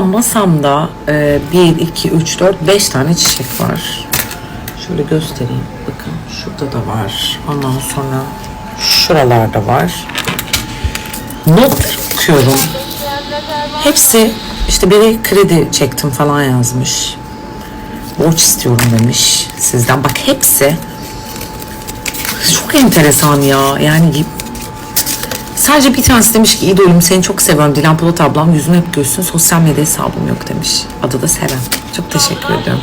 an masamda e, 1, 2, 3, 4, 5 tane çiçek var. Şöyle göstereyim. Bakın şurada da var. Ondan sonra şuralarda var. Not okuyorum. Hepsi işte biri kredi çektim falan yazmış. Borç istiyorum demiş sizden. Bak hepsi çok enteresan ya. Yani sadece bir tanesi demiş ki idolüm seni çok seviyorum. Dilan Polat ablam yüzümü hep görsün. Sosyal medya hesabım yok demiş. Adı da Seren. Çok teşekkür ediyorum.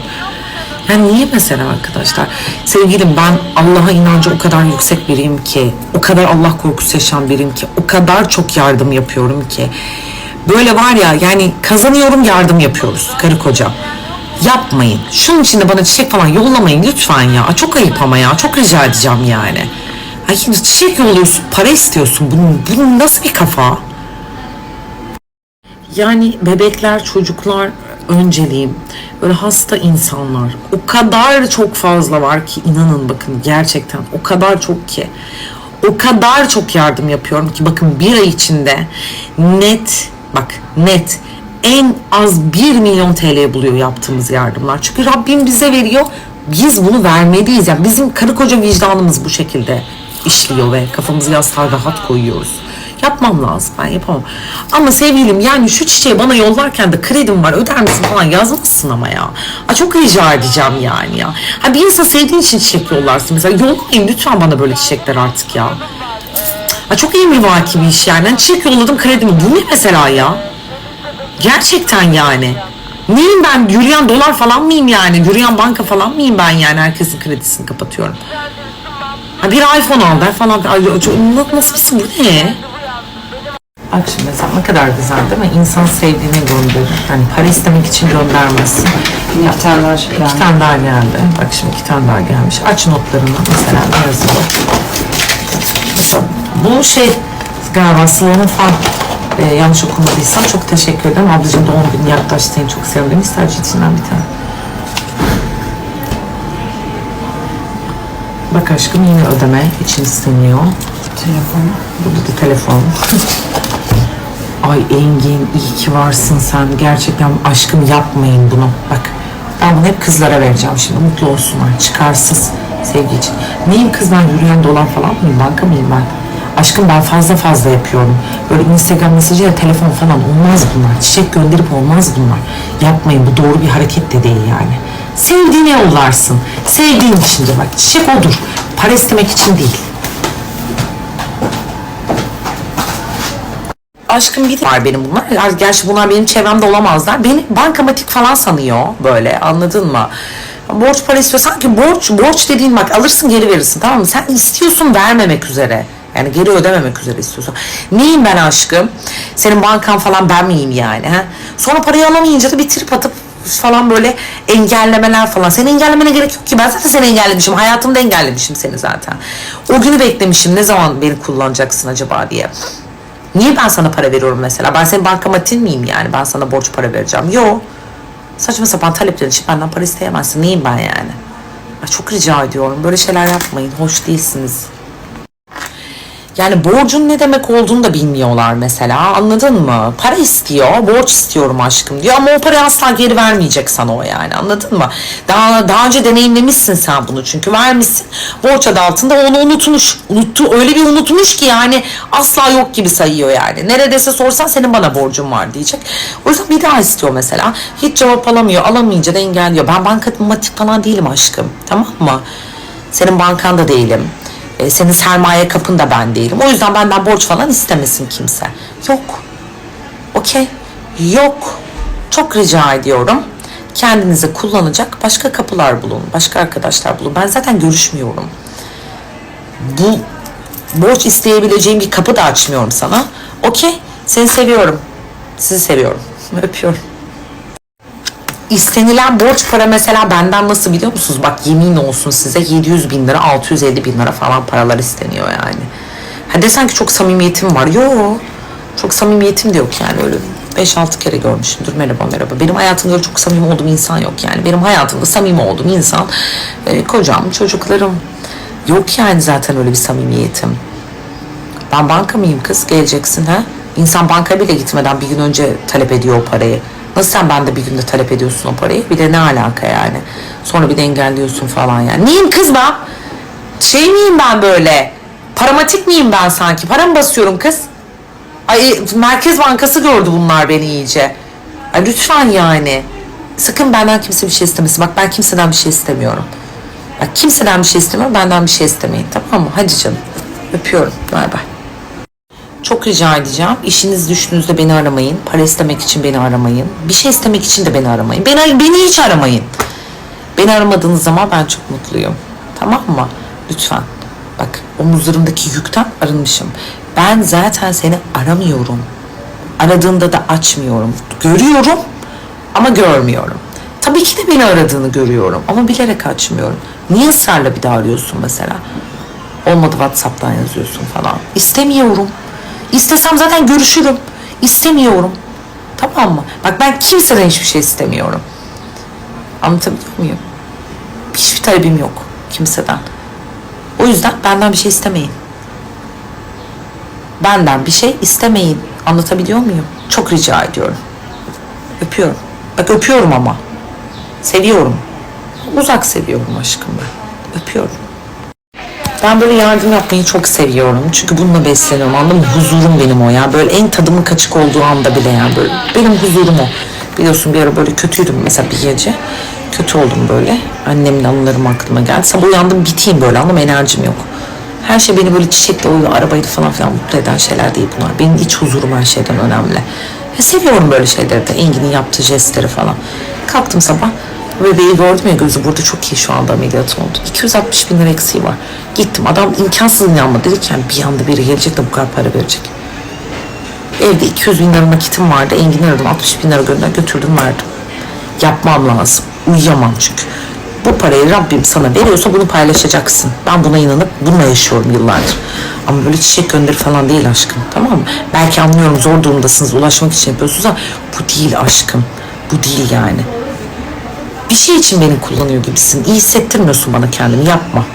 Yani niye mesela arkadaşlar? Sevgilim ben Allah'a inancı o kadar yüksek biriyim ki, o kadar Allah korkusu yaşayan biriyim ki, o kadar çok yardım yapıyorum ki. Böyle var ya yani kazanıyorum yardım yapıyoruz karı koca. Yapmayın. Şunun için de bana çiçek falan yollamayın lütfen ya. Çok ayıp ama ya. Çok rica edeceğim yani. Ay çiçek yolluyorsun, para istiyorsun. Bunun, bunun nasıl bir kafa? Yani bebekler, çocuklar önceliğim. Böyle hasta insanlar. O kadar çok fazla var ki inanın bakın gerçekten o kadar çok ki. O kadar çok yardım yapıyorum ki bakın bir ay içinde net bak net en az 1 milyon TL buluyor yaptığımız yardımlar. Çünkü Rabbim bize veriyor. Biz bunu vermeliyiz. Yani bizim karı koca vicdanımız bu şekilde işliyor ve kafamızı yastığa rahat koyuyoruz. Yapmam lazım. Ben yapamam. Ama sevgilim yani şu çiçeği bana yollarken de kredim var öder misin falan yazmasın ama ya. Aa, çok rica edeceğim yani ya. Ha, bir insan sevdiğin için çiçek yollarsın. Mesela yollayın lütfen bana böyle çiçekler artık ya. Aa, çok emrivaki bir iş yani. Ben çiçek yolladım kredimi. Bu ne mesela ya? Gerçekten yani. Neyim ben? Yürüyen dolar falan mıyım yani? Yürüyen banka falan mıyım ben yani? Herkesin kredisini kapatıyorum. Ha, bir iPhone al der falan. Ay, nasıl bir şey bu ne? Bak şimdi mesela ne kadar güzel değil mi? İnsan sevdiğine gönderir. Hani para istemek için göndermezsin. Bir tane daha şey İki tane daha geldi. Bak şimdi iki tane daha gelmiş. Aç notlarını mesela ne yazıyor? Mesela bu şey galiba Sıla'nın fan e, yanlış okumadıysam çok teşekkür ederim. Ablacığım doğum günü yaklaştı seni çok sevdim. İster içinden bir tane. Bak aşkım yine ödeme için isteniyor. Telefon. Burada da telefon. Ay Engin iyi ki varsın sen. Gerçekten aşkım yapmayın bunu. Bak ben bunu hep kızlara vereceğim şimdi. Mutlu olsunlar. Çıkarsız sevgi için. Neyim kız ben yürüyen dolar falan mıyım? Banka mıyım ben? Aşkım ben fazla fazla yapıyorum. Böyle Instagram mesajıyla telefon falan olmaz bunlar. Çiçek gönderip olmaz bunlar. Yapmayın bu doğru bir hareket de değil yani. Sevdiğine yollarsın. Sevdiğin için de bak çiçek odur. Para istemek için değil. aşkım bir var benim bunlar. Gerçi bunlar benim çevremde olamazlar. Beni bankamatik falan sanıyor böyle anladın mı? Borç para istiyor. Sanki borç, borç dediğin bak alırsın geri verirsin tamam mı? Sen istiyorsun vermemek üzere. Yani geri ödememek üzere istiyorsun. Neyim ben aşkım? Senin bankan falan ben miyim yani? Ha? Sonra parayı alamayınca da bir trip atıp falan böyle engellemeler falan. Seni engellemene gerek yok ki. Ben zaten seni engellemişim. Hayatımda engellemişim seni zaten. O günü beklemişim. Ne zaman beni kullanacaksın acaba diye. Niye ben sana para veriyorum mesela? Ben senin bankamatin miyim yani? Ben sana borç para vereceğim. Yok. Saçma sapan talepler için benden para isteyemezsin. Neyim ben yani? Ay çok rica ediyorum. Böyle şeyler yapmayın. Hoş değilsiniz. Yani borcun ne demek olduğunu da bilmiyorlar mesela. Anladın mı? Para istiyor, borç istiyorum aşkım diyor ama o parayı asla geri vermeyecek sana o yani. Anladın mı? Daha daha önce deneyimlemişsin sen bunu çünkü vermişsin. Borç adı altında onu unutmuş. Unuttu öyle bir unutmuş ki yani asla yok gibi sayıyor yani. Neredeyse sorsan senin bana borcun var diyecek. O yüzden bir daha istiyor mesela. Hiç cevap alamıyor. Alamayınca da engelliyor. Ben bankamatik falan değilim aşkım. Tamam mı? Senin bankan da değilim. E, senin sermaye kapın da ben değilim. O yüzden benden borç falan istemesin kimse. Yok. Okey. Yok. Çok rica ediyorum. Kendinize kullanacak başka kapılar bulun. Başka arkadaşlar bulun. Ben zaten görüşmüyorum. Bu borç isteyebileceğim bir kapı da açmıyorum sana. Okey. Seni seviyorum. Sizi seviyorum. Öpüyorum. İstenilen borç para mesela benden nasıl biliyor musunuz? Bak yemin olsun size 700 bin lira 650 bin lira falan paralar isteniyor yani. Ha desen ki çok samimiyetim var. Yo çok samimiyetim de yok yani öyle 5-6 kere görmüşümdür merhaba merhaba. Benim hayatımda çok samimi olduğum insan yok yani. Benim hayatımda samimi olduğum insan e, kocam, çocuklarım. Yok yani zaten öyle bir samimiyetim. Ben banka mıyım kız? Geleceksin ha? İnsan banka bile gitmeden bir gün önce talep ediyor o parayı. Nasıl sen bende bir günde talep ediyorsun o parayı? Bir de ne alaka yani? Sonra bir de engelliyorsun falan yani. Neyim kız ben? Şey miyim ben böyle? Paramatik miyim ben sanki? Para mı basıyorum kız? Ay Merkez Bankası gördü bunlar beni iyice. Ay lütfen yani. Sakın benden kimse bir şey istemesin. Bak ben kimseden bir şey istemiyorum. Bak kimseden bir şey istemiyorum. Benden bir şey istemeyin. Tamam mı? Hadi canım. Öpüyorum. Bay bay. Çok rica edeceğim. İşiniz düştüğünüzde beni aramayın. Para istemek için beni aramayın. Bir şey istemek için de beni aramayın. Beni, beni hiç aramayın. Beni aramadığınız zaman ben çok mutluyum. Tamam mı? Lütfen. Bak omuzlarımdaki yükten arınmışım. Ben zaten seni aramıyorum. Aradığında da açmıyorum. Görüyorum ama görmüyorum. Tabii ki de beni aradığını görüyorum ama bilerek açmıyorum. Niye ısrarla bir daha arıyorsun mesela? Olmadı WhatsApp'tan yazıyorsun falan. İstemiyorum. İstesem zaten görüşürüm. İstemiyorum. Tamam mı? Bak ben kimseden hiçbir şey istemiyorum. Anlatabiliyor muyum? Hiçbir talebim yok kimseden. O yüzden benden bir şey istemeyin. Benden bir şey istemeyin. Anlatabiliyor muyum? Çok rica ediyorum. Öpüyorum. Bak öpüyorum ama. Seviyorum. Uzak seviyorum aşkım ben. Öpüyorum. Ben böyle yardım yapmayı çok seviyorum. Çünkü bununla besleniyorum. Anladın mı? Huzurum benim o ya. Böyle en tadımın kaçık olduğu anda bile yani. Böyle benim huzurum o. Biliyorsun bir ara böyle kötüydüm mesela bir gece. Kötü oldum böyle. Annemle anılarım aklıma geldi. Sabah uyandım biteyim böyle anladın mı? Enerjim yok. Her şey beni böyle çiçekle, oyla, arabayla falan filan mutlu eden şeyler değil bunlar. Benim iç huzurum her şeyden önemli. Ya seviyorum böyle şeyleri de. Engin'in yaptığı jestleri falan. Kalktım sabah. Bebeği gördüm ya gözü burada çok iyi şu anda ameliyat oldu. 260 bin lira eksiği var. Gittim adam imkansız inanma dedi ki yani bir anda biri gelecek de bu kadar para verecek. Evde 200 bin lira nakitim vardı. Engin'i aradım 60 bin lira gönder götürdüm verdim. Yapmam lazım. Uyuyamam çünkü. Bu parayı Rabbim sana veriyorsa bunu paylaşacaksın. Ben buna inanıp bununla yaşıyorum yıllardır. Ama böyle çiçek gönderi falan değil aşkım. Tamam mı? Belki anlıyorum zor durumdasınız. Ulaşmak için yapıyorsunuz ama bu değil aşkım. Bu değil yani bir şey için beni kullanıyor gibisin. İyi hissettirmiyorsun bana kendini. Yapma.